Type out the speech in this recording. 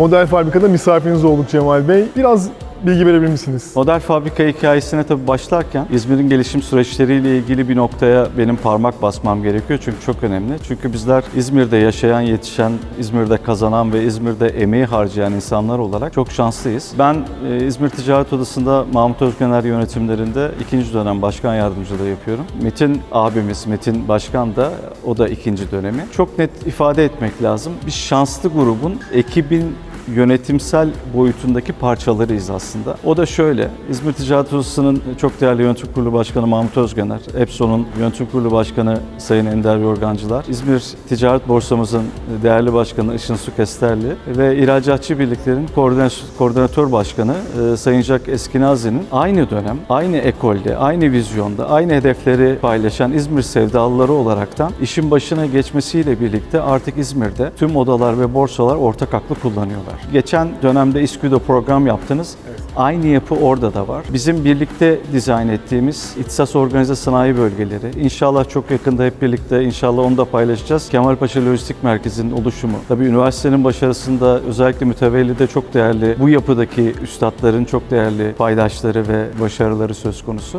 model fabrikada misafiriniz olduk Cemal Bey. Biraz bilgi verebilir misiniz? Model fabrika hikayesine tabii başlarken İzmir'in gelişim süreçleriyle ilgili bir noktaya benim parmak basmam gerekiyor çünkü çok önemli. Çünkü bizler İzmir'de yaşayan, yetişen, İzmir'de kazanan ve İzmir'de emeği harcayan insanlar olarak çok şanslıyız. Ben e, İzmir Ticaret Odası'nda Mahmut Özgener yönetimlerinde ikinci dönem başkan yardımcılığı yapıyorum. Metin abimiz, Metin Başkan da o da ikinci dönemi. Çok net ifade etmek lazım. Bir şanslı grubun ekibin yönetimsel boyutundaki parçalarıyız aslında. O da şöyle, İzmir Ticaret Odası'nın çok değerli yönetim kurulu başkanı Mahmut Özgener, EPSO'nun yönetim kurulu başkanı Sayın Ender Yorgancılar, İzmir Ticaret Borsamızın değerli başkanı Işın Su Kesterli ve İhracatçı Birliklerin koordinatör, koordinatör başkanı e, Sayın Jack Eskinazi'nin aynı dönem, aynı ekolde, aynı vizyonda, aynı hedefleri paylaşan İzmir sevdalıları olaraktan işin başına geçmesiyle birlikte artık İzmir'de tüm odalar ve borsalar ortak aklı kullanıyorlar. Geçen dönemde İSKÜ'de program yaptınız. Aynı yapı orada da var. Bizim birlikte dizayn ettiğimiz İhtisas Organize Sanayi Bölgeleri. İnşallah çok yakında hep birlikte inşallah onu da paylaşacağız. Kemalpaşa Lojistik Merkezi'nin oluşumu. Tabii üniversitenin başarısında özellikle mütevellide çok değerli bu yapıdaki üstadların çok değerli paydaşları ve başarıları söz konusu.